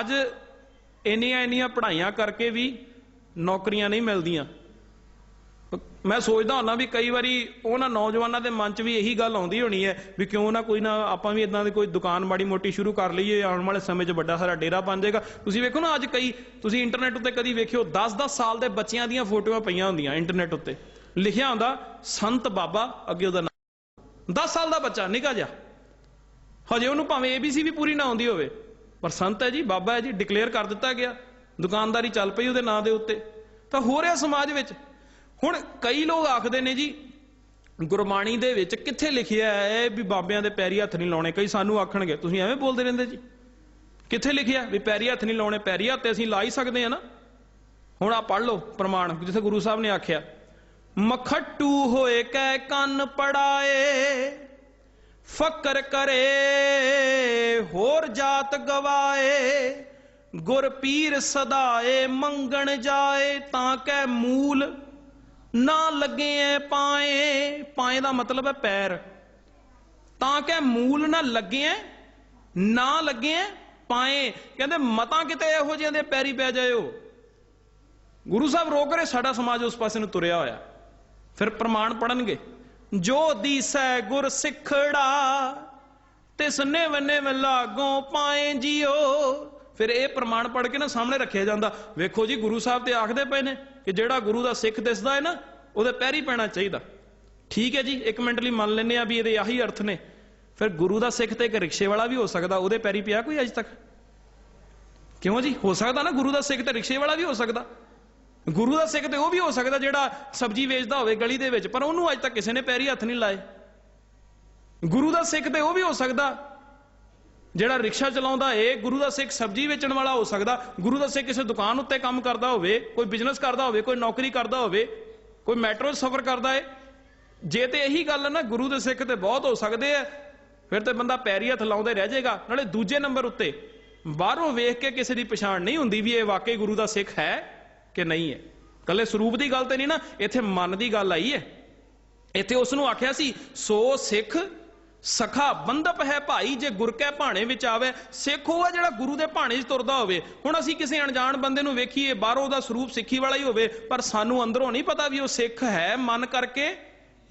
ਅੱਜ ਇੰਨੀਆਂ ਇੰਨੀਆਂ ਪੜ੍ਹਾਈਆਂ ਕਰਕੇ ਵੀ ਨੌਕਰੀਆਂ ਨਹੀਂ ਮਿਲਦੀਆਂ। ਮੈਂ ਸੋਚਦਾ ਹੁੰਦਾ ਵੀ ਕਈ ਵਾਰੀ ਉਹਨਾਂ ਨੌਜਵਾਨਾਂ ਦੇ ਮਨ 'ਚ ਵੀ ਇਹੀ ਗੱਲ ਆਉਂਦੀ ਹੋਣੀ ਹੈ ਵੀ ਕਿਉਂ ਨਾ ਕੋਈ ਨਾ ਆਪਾਂ ਵੀ ਇਦਾਂ ਦੀ ਕੋਈ ਦੁਕਾਨ ਮਾੜੀ ਮੋਟੀ ਸ਼ੁਰੂ ਕਰ ਲਈਏ, ਆਉਣ ਵਾਲੇ ਸਮੇਂ 'ਚ ਵੱਡਾ ਸਾਰਾ ਡੇਰਾ ਬਣ ਜਾਏਗਾ। ਤੁਸੀਂ ਵੇਖੋ ਨਾ ਅੱਜ ਕਈ, ਤੁਸੀਂ ਇੰਟਰਨੈਟ ਉੱਤੇ ਕਦੀ ਵੇਖਿਓ 10-10 ਸਾਲ ਦੇ ਬੱਚਿਆਂ ਦੀਆਂ ਫੋਟੋਆਂ ਪਈਆਂ ਹੁੰਦੀਆਂ ਇੰਟਰਨੈਟ ਉੱਤੇ। ਲਿਖਿਆ ਹੁੰਦਾ, ਸੰਤ ਬਾਬਾ, ਅੱਗੇ ਉਹਦਾ ਨਾਮ 10 ਸਾਲ ਦਾ ਬੱਚਾ, ਨਿਕਾ ਜਾ ਹਜੇ ਉਹਨੂੰ ਭਾਵੇਂ ABC ਵੀ ਪੂਰੀ ਨਾ ਆਉਂਦੀ ਹੋਵੇ। ਪਰ ਸੰਤ ਹੈ ਜੀ, ਬਾਬਾ ਹੈ ਜੀ ਡਿਕਲੇਅਰ ਕਰ ਦਿੱਤਾ ਗਿਆ। ਦੁਕਾਨਦਾਰੀ ਚੱਲ ਪਈ ਉਹਦੇ ਨਾਂ ਦੇ ਉੱਤੇ। ਤਾਂ ਹੋ ਰਿਹਾ ਸਮਾਜ ਵਿੱਚ। ਹੁਣ ਕਈ ਲੋਕ ਆਖਦੇ ਨੇ ਜੀ, ਗੁਰਬਾਣੀ ਦੇ ਵਿੱਚ ਕਿੱਥੇ ਲਿਖਿਆ ਹੈ ਵੀ ਬਾਬਿਆਂ ਦੇ ਪੈਰੀ ਹੱਥ ਨਹੀਂ ਲਾਉਣੇ? ਕਈ ਸਾਨੂੰ ਆਖਣਗੇ, ਤੁਸੀਂ ਐਵੇਂ ਬੋਲਦੇ ਰਹਿੰਦੇ ਜੀ। ਕਿੱਥੇ ਲਿਖਿਆ ਵੀ ਪੈਰੀ ਹੱਥ ਨਹੀਂ ਲਾਉਣੇ? ਪੈਰੀ ਹੱਥ ਤੇ ਅਸੀਂ ਲਾ ਹੀ ਸਕਦੇ ਆ ਨਾ। ਹੁਣ ਆ ਪੜ੍ਹ ਲਓ ਪ੍ਰਮਾਣ, ਜਿੱਥੇ ਗੁਰੂ ਸਾਹਿਬ ਨੇ ਆਖਿਆ, ਮਖੱਟੂ ਹੋਏ ਕੈ ਕੰਨ ਪੜਾਏ, ਫਕਰ ਕਰੇ ਹੋਰ ਜਾਤ ਗਵਾਏ, ਗੁਰ ਪੀਰ ਸਦਾਏ, ਮੰਗਣ ਜਾਏ, ਤਾਂ ਕੈ ਮੂਲ ਨਾ ਲੱਗੇ ਐ ਪਾਏ। ਪਾਏ ਦਾ ਮਤਲਬ ਹੈ ਪੈਰ। ਤਾਂ ਕਿ ਮੂਲ ਨਾ ਲੱਗੇ ਐ ਨਾ ਲੱਗੇ ਐ ਪਾਏ। ਕਹਿੰਦੇ ਮਤਾਂ ਕਿਤੇ ਇਹੋ ਜਿਹੇ ਦੇ ਪੈਰੀ ਪੈ ਜਾਇਓ। ਗੁਰੂ ਸਾਹਿਬ ਰੋਕ ਰਹੇ, ਸਾਡਾ ਸਮਾਜ ਉਸ ਪਾਸੇ ਨੂੰ ਤੁਰਿਆ ਹੋਇਆ। ਫਿਰ ਪ੍ਰਮਾਣ ਪੜਨਗੇ ਜੋ ਦੀਸੈ ਗੁਰ ਸਿੱਖੜਾ ਤਿਸ ਨਿਵ ਨਿਵ ਲਾਗੋਂ ਪਾਏ ਜੀਓ। ਫਿਰ ਇਹ ਪ੍ਰਮਾਣ ਪੜ ਕੇ ਨਾ ਸਾਹਮਣੇ ਰੱਖਿਆ ਜਾਂਦਾ। ਵੇਖੋ ਜੀ, ਗੁਰੂ ਸਾਹਿਬ ਤੇ ਆਖਦੇ ਪਏ ਨੇ ਕਿ ਜਿਹੜਾ ਗੁਰੂ ਦਾ ਸਿੱਖ ਦਿਸਦਾ ਹੈ ਨਾ, ਉਹਦੇ ਪੈਰੀ ਪੈਣਾ ਚਾਹੀਦਾ। ਠੀਕ ਹੈ ਜੀ, ਇੱਕ ਮਿੰਟ ਲਈ ਮੰਨ ਲੈਨੇ ਆ ਵੀ ਇਹਦੇ ਆਹੀ ਅਰਥ ਨੇ। ਫਿਰ ਗੁਰੂ ਦਾ ਸਿੱਖ ਤੇ ਇੱਕ ਰਿਕਸ਼ੇ ਵਾਲਾ ਵੀ ਹੋ ਸਕਦਾ, ਉਹਦੇ ਪੈਰੀ ਪਿਆ ਕੋਈ ਅੱਜ ਤੱਕ? ਕਿਉਂ ਜੀ? ਹੋ ਸਕਦਾ ਨਾ ਗੁਰੂ ਦਾ ਸਿੱਖ ਤੇ ਰਿਕਸ਼ੇ ਵਾਲਾ ਵੀ ਹੋ ਸਕਦਾ। ਗੁਰੂ ਦਾ ਸਿੱਖ ਤੇ ਉਹ ਵੀ ਹੋ ਸਕਦਾ ਜਿਹੜਾ ਸਬਜ਼ੀ ਵੇਚਦਾ ਹੋਵੇ ਗਲੀ ਦੇ ਵਿੱਚ, ਪਰ ਉਹਨੂੰ ਅੱਜ ਤੱਕ ਕਿਸੇ ਨੇ ਪੈਰੀ ਹੱਥ ਨਹੀਂ ਲਾਏ। ਗੁਰੂ ਦਾ ਸਿੱਖ ਤੇ ਉਹ ਵੀ ਹੋ ਸਕਦਾ। ਜਿਹੜਾ ਰਿਕਸ਼ਾ ਚਲਾਉਂਦਾ ਏ, ਗੁਰੂ ਦਾ ਸਿੱਖ ਸਬਜ਼ੀ ਵੇਚਣ ਵਾਲਾ ਹੋ ਸਕਦਾ। ਗੁਰੂ ਦਾ ਸਿੱਖ ਕਿਸੇ ਦੁਕਾਨ ਉੱਤੇ ਕੰਮ ਕਰਦਾ ਹੋਵੇ, ਕੋਈ ਬਿਜ਼ਨਸ ਕਰਦਾ ਹੋਵੇ, ਕੋਈ ਨੌਕਰੀ ਕਰਦਾ ਹੋਵੇ, ਕੋਈ ਮੈਟਰੋ 'ਚ ਸਫ਼ਰ ਕਰਦਾ ਏ। ਜੇ ਤੇ ਇਹੀ ਗੱਲ ਹੈ ਨਾ, ਗੁਰੂ ਦੇ ਸਿੱਖ ਤੇ ਬਹੁਤ ਹੋ ਸਕਦੇ ਆ। ਫਿਰ ਤੇ ਬੰਦਾ ਪੈਰੀ ਹੱਥ ਲਾਉਂਦੇ ਰਹਿ ਜਾਏਗਾ। ਨਾਲੇ ਦੂਜੇ ਨੰਬਰ ਉੱਤੇ, ਬਾਹਰੋਂ ਵੇਖ ਕੇ ਕਿਸੇ ਦੀ ਪਛਾਣ ਨਹੀਂ ਹੁੰਦੀ ਵੀ ਇਹ ਵਾਕਈ ਗੁਰੂ ਦਾ ਸਿੱਖ ਹੈ ਕਿ ਨਹੀਂ ਹੈ। ਕੱਲੇ ਸਰੂਪ ਦੀ ਗੱਲ ਤੇ ਨਹੀਂ ਨਾ, ਇੱਥੇ ਮਨ ਦੀ ਗੱਲ ਆਈ ਹੈ। ਇੱਥੇ ਉਸ ਨੂੰ ਆਖਿਆ ਸੀ, ਸੋ ਸਿੱਖ ਸਖਾ ਬੰਦਪ ਹੈ ਭਾਈ, ਜੇ ਗੁਰ ਕੈ ਭਾਣੇ ਵਿੱਚ ਆਵੇ, ਸਿੱਖ ਉਹ ਜਿਹੜਾ ਗੁਰੂ ਦੇ ਭਾਣੇ 'ਚ ਤੁਰਦਾ ਹੋਵੇ। ਹੁਣ ਅਸੀਂ ਕਿਸੇ ਅਣਜਾਣ ਬੰਦੇ ਨੂੰ ਵੇਖੀਏ, ਬਾਹਰੋਂ ਦਾ ਸਰੂਪ ਸਿੱਖੀ ਵਾਲਾ ਹੀ ਹੋਵੇ, ਪਰ ਸਾਨੂੰ ਅੰਦਰੋਂ ਨਹੀਂ ਪਤਾ ਵੀ ਉਹ ਸਿੱਖ ਹੈ ਮਨ ਕਰਕੇ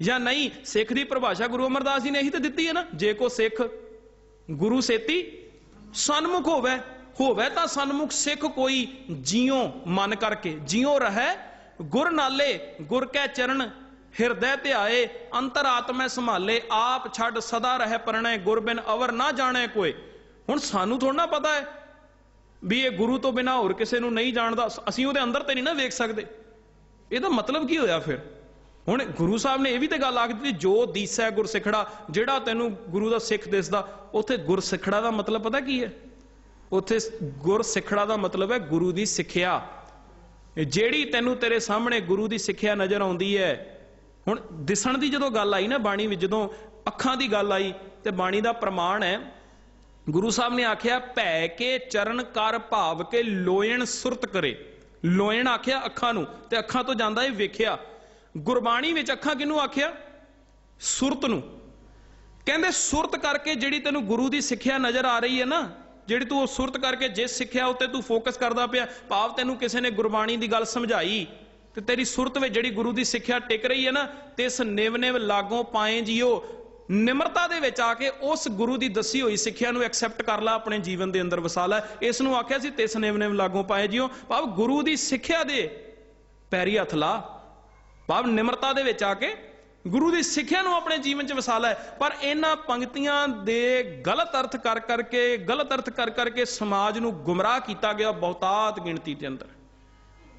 ਜਾਂ ਨਹੀਂ। ਸਿੱਖ ਦੀ ਪਰਿਭਾਸ਼ਾ ਗੁਰੂ ਅਮਰਦਾਸ ਜੀ ਨੇ ਇਹੀ ਤਾਂ ਦਿੱਤੀ ਹੈ ਨਾ, ਜੇ ਕੋ ਸਿੱਖ ਗੁਰੂ ਸੇਤੀ ਸਨਮੁਖ ਹੋਵੇ ਹੋਵੇ ਤਾਂ ਸਨਮੁਖ ਸਿੱਖ ਕੋਈ ਜਿਉ ਮਨ ਕਰਕੇ, ਜਿਉ ਰਹੈ ਗੁਰ ਨਾਲੇ, ਗੁਰ ਕੈ ਚਰਨ ਹਿਰਦੈ ਧਿਆਏ ਅੰਤਰ ਆਤਮੈ ਸੰਭਾਲੇ, ਆਪ ਛੱਡ ਸਦਾ ਰਹਿ ਪਰਣੈ, ਗੁਰ ਬਿਨ ਅਵਰ ਨਾ ਜਾਣੈ ਕੋਈ ਹੁਣ ਸਾਨੂੰ ਥੋੜਾ ਨਾ ਪਤਾ ਹੈ ਵੀ ਇਹ ਗੁਰੂ ਤੋਂ ਬਿਨਾ ਹੋਰ ਕਿਸੇ ਨੂੰ ਨਹੀਂ ਜਾਣਦਾ। ਅਸੀਂ ਉਹਦੇ ਅੰਦਰ ਤੇ ਨਹੀਂ ਨਾ ਵੇਖ ਸਕਦੇ। ਇਹਦਾ ਮਤਲਬ ਕੀ ਹੋਇਆ ਫਿਰ? ਹੁਣ ਗੁਰੂ ਸਾਹਿਬ ਨੇ ਇਹ ਵੀ ਤੇ ਗੱਲ ਆਖ ਦਿੱਤੀ, ਜੋ ਦੀਸੈ ਗੁਰ ਸਿੱਖੜਾ ਜਿਹੜਾ ਤੈਨੂੰ ਗੁਰੂ ਦਾ ਸਿੱਖ ਦਿਸਦਾ, ਉੱਥੇ ਗੁਰ ਸਿੱਖੜਾ ਦਾ ਮਤਲਬ ਪਤਾ ਕੀ ਹੈ? ਉੱਥੇ ਗੁਰ ਸਿੱਖੜਾ ਦਾ ਮਤਲਬ ਹੈ ਗੁਰੂ ਦੀ ਸਿੱਖਿਆ। ਜਿਹੜੀ ਤੈਨੂੰ ਤੇਰੇ ਸਾਹਮਣੇ ਗੁਰੂ ਦੀ ਸਿੱਖਿਆ ਨਜ਼ਰ ਆਉਂਦੀ ਹੈ ਹੁਣ ਦਿਸਣ ਦੀ ਜਦੋਂ ਗੱਲ ਆਈ ਨਾ ਬਾਣੀ ਵਿੱਚ, ਜਦੋਂ ਅੱਖਾਂ ਦੀ ਗੱਲ ਆਈ ਤੇ ਬਾਣੀ ਦਾ ਪ੍ਰਮਾਣ ਹੈ, ਗੁਰੂ ਸਾਹਿਬ ਨੇ ਆਖਿਆ, ਭੈ ਕੇ ਚਰਨ ਕਰ ਭਾਵ ਕੇ ਲੋਇਣ ਸੁਰਤ ਕਰੇ। ਲੋਇਣ ਆਖਿਆ ਅੱਖਾਂ ਨੂੰ ਤੇ ਅੱਖਾਂ ਤੋਂ ਜਾਂਦਾ ਇਹ ਵੇਖਿਆ। ਗੁਰਬਾਣੀ ਵਿੱਚ ਅੱਖਾਂ ਕਿਹਨੂੰ ਆਖਿਆ? ਸੁਰਤ ਨੂੰ। ਕਹਿੰਦੇ ਸੁਰਤ ਕਰਕੇ ਜਿਹੜੀ ਤੈਨੂੰ ਗੁਰੂ ਦੀ ਸਿੱਖਿਆ ਨਜ਼ਰ ਆ ਰਹੀ ਹੈ ਨਾ, ਜਿਹੜੀ ਤੂੰ ਉਹ ਸੁਰਤ ਕਰਕੇ ਜਿਸ ਸਿੱਖਿਆ ਉੱਤੇ ਤੂੰ ਫੋਕਸ ਕਰਦਾ ਪਿਆ, ਭਾਵ ਤੈਨੂੰ ਕਿਸੇ ਨੇ ਗੁਰਬਾਣੀ ਦੀ ਗੱਲ ਸਮਝਾਈ। ਤੇ ਤੇਰੀ ਸੁਰਤ ਵਿੱਚ ਜਿਹੜੀ ਗੁਰੂ ਦੀ ਸਿੱਖਿਆ ਟਿਕ ਰਹੀ ਹੈ ਨਾ ਤਿਸ ਇਸ ਨਿਵ ਨਿਵ ਲਾਗੋਂ ਪਾਏ ਜੀਓ, ਨਿਮਰਤਾ ਦੇ ਵਿੱਚ ਆ ਕੇ ਉਸ ਗੁਰੂ ਦੀ ਦੱਸੀ ਹੋਈ ਸਿੱਖਿਆ ਨੂੰ ਐਕਸੈਪਟ ਕਰ ਲੈ, ਆਪਣੇ ਜੀਵਨ ਦੇ ਅੰਦਰ ਵਸਾ ਲੈ। ਇਸ ਨੂੰ ਆਖਿਆ ਸੀ ਤਿਸ ਨਿਵ ਨਿਵ ਲਾਗੋਂ ਪਾਏ ਜੀਓ। ਭਾਵ ਗੁਰੂ ਦੀ ਸਿੱਖਿਆ ਦੇ ਪੈਰੀ ਹੱਥ ਲਾ। ਭਾਵ ਨਿਮਰਤਾ ਦੇ ਵਿੱਚ ਆ ਕੇ ਗੁਰੂ ਦੀ ਸਿੱਖਿਆ ਨੂੰ ਆਪਣੇ ਜੀਵਨ 'ਚ ਵਸਾ ਲੈ। ਪਰ ਇਹਨਾਂ ਪੰਕਤੀਆਂ ਦੇ ਗਲਤ ਅਰਥ ਕਰ ਕਰਕੇ, ਗਲਤ ਅਰਥ ਕਰ ਕਰਕੇ ਸਮਾਜ ਨੂੰ ਗੁੰਮਰਾਹ ਕੀਤਾ ਗਿਆ ਬਹੁਤਾਤ ਗਿਣਤੀ ਦੇ ਅੰਦਰ।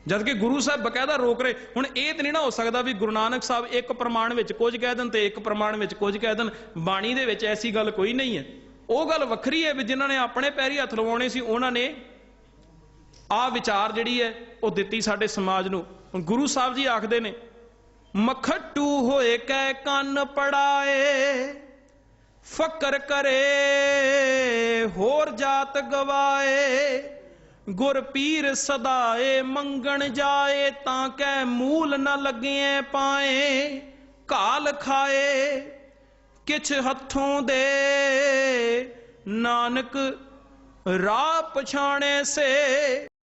ਜਦ ਕਿ ਗੁਰੂ ਸਾਹਿਬ ਬਕਾਇਦਾ ਰੋਕ ਰਹੇ, ਹੁਣ ਇਹ ਤੇ ਨਹੀਂ ਨਾ ਹੋ ਸਕਦਾ ਵੀ ਗੁਰੂ ਨਾਨਕ ਸਾਹਿਬ ਇੱਕ ਪ੍ਰਮਾਣ ਵਿੱਚ ਕੁਝ ਕਹਿ ਦੇਣ ਤੇ ਇੱਕ ਪ੍ਰਮਾਣ ਵਿੱਚ ਕੁਝ ਕਹਿ ਦੇਣ, ਬਾਣੀ ਦੇ ਵਿੱਚ ਐਸੀ ਗੱਲ ਕੋਈ ਨਹੀਂ ਹੈ। ਉਹ ਗੱਲ ਵੱਖਰੀ ਹੈ ਵੀ ਜਿਨ੍ਹਾਂ ਨੇ ਆਪਣੇ ਪੈਰੀ ਹੱਥ ਲਵਾਉਣੇ ਸੀ, ਉਹਨਾਂ ਨੇ ਆ ਵਿਚਾਰ ਜਿਹੜੀ ਹੈ, ਉਹ ਦਿੱਤੀ ਸਾਡੇ ਸਮਾਜ ਨੂੰ। ਹੁਣ ਗੁਰੂ ਸਾਹਿਬ ਜੀ ਆਖਦੇ ਨੇ, ਮਖਟੂ ਹੋਏ ਕੈ ਕੰਨ ਪੜਾਏ, ਫਕਰ ਕਰੇ, ਹੋਰ ਜਾਤ ਗਵਾਏ। ਗੁਰ ਪੀਰ ਸਦਾਏ ਮੰਗਣ ਜਾਏ, ਤਾਂ ਕੈ ਮੂਲ ਨ ਲੱਗਿਐ ਪਾਏ ਕਾਲ ਖਾਏ, ਕਿਛ ਹੱਥੋਂ ਦੇ। ਨਾਨਕ ਰਾਹ ਪਛਾਣੇ ਸੇ।